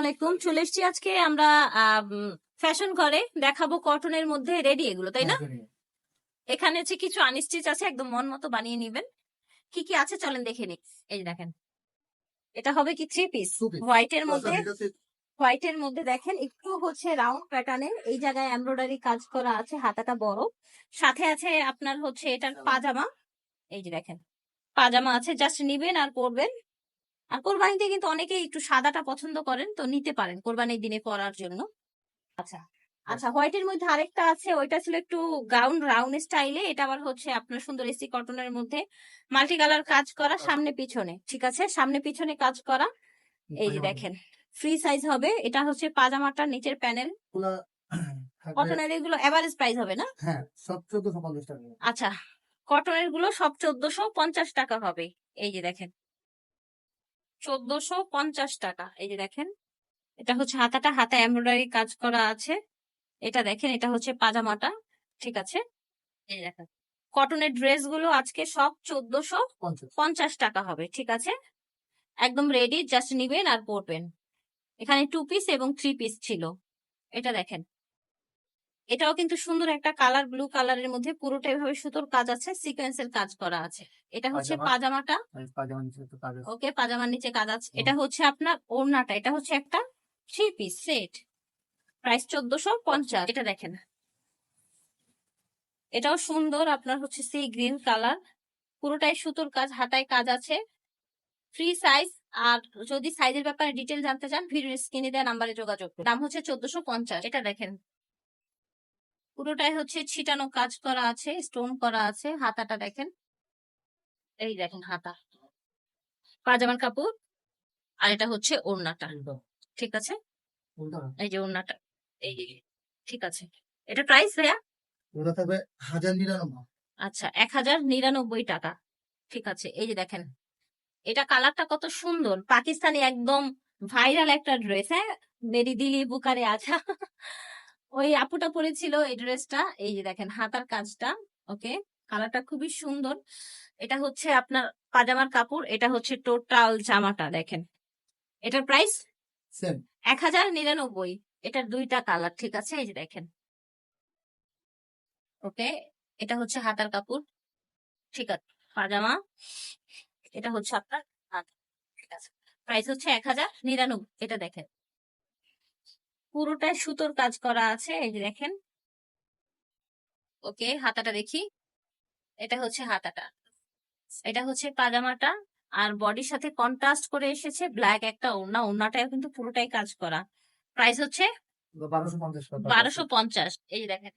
আলাইকুম। চলে এসছি আজকে আমরা ফ্যাশন করে দেখাবো কটনের মধ্যে রেডি এগুলো তাই না? এখানে হচ্ছে কিছু আনস্টিচ আছে একদম মন মতো বানিয়ে নিবেন। কি কি আছে চলেন দেখে নিই। এই যে দেখেন। এটা হবে কি থ্রি পিস হোয়াইট এর মধ্যে। হোয়াইট এর মধ্যে দেখেন একটু হচ্ছে রাউন্ড প্যাটার্নের এই জায়গায় এমব্রয়ডারি কাজ করা আছে হাতাটা বড়। সাথে আছে আপনার হচ্ছে এটার পাজামা। এই যে দেখেন। পাজামা আছে জাস্ট নিবেন আর পরবেন। আর কোরবানিতে কিন্তু অনেকেই একটু সাদাটা পছন্দ করেন তো নিতে পারেন কোরবানির দিনে পরার জন্য। আচ্ছা আচ্ছা হোয়াইটের মধ্যে আরেকটা আছে ওইটা ছিল একটু গাউন রাউন্ড স্টাইলে এটা আবার হচ্ছে আপনার সুন্দর এসি কটনের মধ্যে মাল্টি কালার কাজ করা সামনে পিছনে ঠিক আছে? সামনে পিছনে কাজ করা এই যে দেখেন ফ্রি সাইজ হবে এটা হচ্ছে পাজামাটার নিচের প্যানেল। কটনের এগুলো এভারেজ প্রাইস হবে না? হ্যাঁ আচ্ছা কটনেরগুলো সব চোদ্দশো পঞ্চাশ টাকা হবে এই যে দেখেন। চোদ্দশো পঞ্চাশ টাকা। এই যে দেখেন, এটা হচ্ছে হাতাটা, হাতা এমব্রয়ডারি কাজ করা আছে। এটা দেখেন, এটা হচ্ছে পাজামাটা, ঠিক আছে? এই দেখেন, কটনের ড্রেসগুলো আজকে সব চোদ্দশো পঞ্চাশ টাকা হবে, ঠিক আছে? একদম রেডি জাস্ট নিবেন আর পরবেন। এখানে টু পিস এবং থ্রি পিস ছিল। এটা দেখেন এটাও কিন্তু সুন্দর একটা কালার ব্লু কালারের মধ্যে পুরোটা এভাবে সুতোর কাজ আছে সিকোয়েন্সের কাজ করা আছে। এটা হচ্ছে পাজামাটা আছে। ওকে পাজামার নিচে কাজ আছে। এটা হচ্ছে আপনার ওড়নাটা। এটা হচ্ছে একটা থ্রি পিস সেট প্রাইস চোদ্দশো পঞ্চাশ। এটা দেখেন। এটাও সুন্দর। আপনার হচ্ছে সি গ্রিন কালার পুরোটাই সুতোর কাজ হাতায় কাজ আছে। ফ্রি সাইজ আর যদি সাইজের ব্যাপারে ডিটেল জানতে চান ভিডিও স্ক্রিনে দেওয়া নাম্বারে যোগাযোগ করুন। দাম হচ্ছে চোদ্দশো পঞ্চাশ। এটা দেখেন। পুরোটাই হচ্ছে ছিটানো কাজ করা আছে স্টোন করা আছে হাতাটা দেখেন। এই দেখেন হাতা। পাজামার কাপড় আর এটা হচ্ছে ওড়নাটা। ঠিক আছে? এই যে ওড়নাটা এই ঠিক আছে। এটা প্রাইস ভাইয়া? ওটা থাকবে হাজার নিরানব্বই। আচ্ছা এক হাজার নিরানব্বই টাকা। ঠিক আছে এই যে দেখেন। এটা কালারটা কত সুন্দর। পাকিস্তানি একদম ভাইরাল একটা ড্রেস হ্যাঁ? মেরি দিলি বুকারে আছা। ওই আপুটা পরেছিল এই ড্রেসটা এই যে দেখেন হাতার কাজটা ওকে? কালারটা খুবই সুন্দর। এটা হচ্ছে আপনার পাজামার কাপড় এটা হচ্ছে টোটাল জামাটা দেখেন। এটার প্রাইস? এক হাজার নিরানব্বই। এটার দুইটা কালার ঠিক আছে? এই যে দেখেন। ওকে? এটা হচ্ছে হাতার কাপড় ঠিক আছে? পাজামা এটা হচ্ছে আপনার ঠিক আছে? প্রাইস হচ্ছে এক হাজার নিরানব্বই এটা দেখেন। পুরোটাই সুতোর কাজ করা আছে এই যে দেখেন। ওকে হাতাটা দেখি। এটা হচ্ছে হাতাটা। এটা হচ্ছে পাজামাটা। আর বডির সাথে কন্ট্রাস্ট করে এসেছে ব্ল্যাক একটা ওড়না। ওড়নাটাও কিন্তু পুরোটাই কাজ করা। প্রাইস হচ্ছে বারোশো পঞ্চাশ। এই যে দেখেন।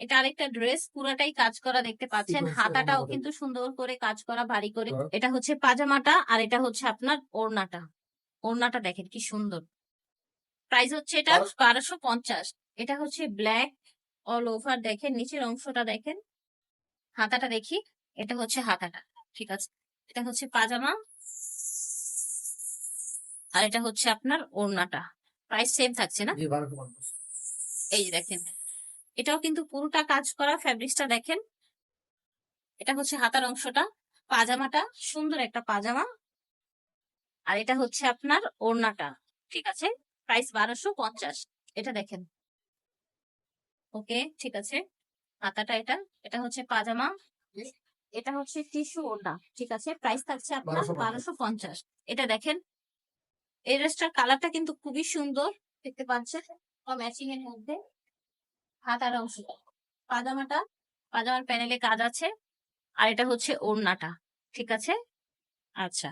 এটা আরেকটা ড্রেস পুরাটাই কাজ করা দেখতে পাচ্ছেন। হাতাটাও কিন্তু সুন্দর করে কাজ করা ভারী করে। এটা হচ্ছে পাজামাটা আর এটা হচ্ছে আপনার ওড়নাটা। ওড়নাটা দেখেন কি সুন্দর। প্রাইস হচ্ছে এটা বারোশো- পঞ্চাশ। এটা হচ্ছে ব্ল্যাক অল ওভার দেখেন নিচের অংশটা দেখেন। হাতাটা দেখি এটা হচ্ছে হাতাটা ঠিক আছে? এটা হচ্ছে পাজামা আর এটা হচ্ছে আপনার ওড়নাটা। প্রাইস সেম থাকছে না? এই দেখেন এটাও কিন্তু পুরোটা কাজ করা ফ্যাব্রিক্সটা দেখেন। এটা হচ্ছে হাতার অংশটা পাজামাটা সুন্দর একটা পাজামা। আর এটা হচ্ছে আপনার ওড়নাটা ঠিক আছে? প্রাইস বারোশো পঞ্চাশ। এটা দেখেন। ওকে ঠিক আছে। হাতাটা এটা এটা হচ্ছে পাজামা। এটা হচ্ছে টিস্যু ওড়না ঠিক আছে? প্রাইস থাকছে আপনার বারোশো পঞ্চাশ। এটা দেখেন এই ড্রেসটার কালারটা কিন্তু খুবই সুন্দর দেখতে পাচ্ছেন? ম্যাচিং এর মধ্যে হাতার অংশ। পাজামাটা পাজামার প্যানেলে কাজ আছে। আর এটা হচ্ছে ওড়নাটা ঠিক আছে? আচ্ছা।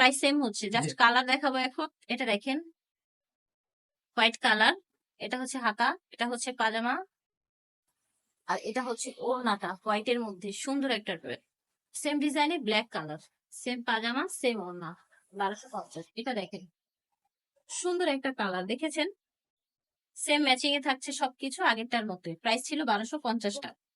প্রাইস সেম হচ্ছে। জাস্ট কালার দেখাবো এখন। এটা দেখেন। হোয়াইট কালার এটা হচ্ছে হাতা। এটা হচ্ছে পাজামা। আর এটা হচ্ছে ওড়নাটা হোয়াইটের মধ্যে। সুন্দর একটা ড্রেস সেম ডিজাইনে ব্ল্যাক কালার সেম পাজামা সেম ওড়না। বারোশো পঞ্চাশ। এটা দেখেন। সুন্দর একটা কালার দেখেছেন? সেম ম্যাচিং এ থাকছে সবকিছু আগেরটার মতোই। প্রাইস ছিল বারোশো পঞ্চাশ টাকা।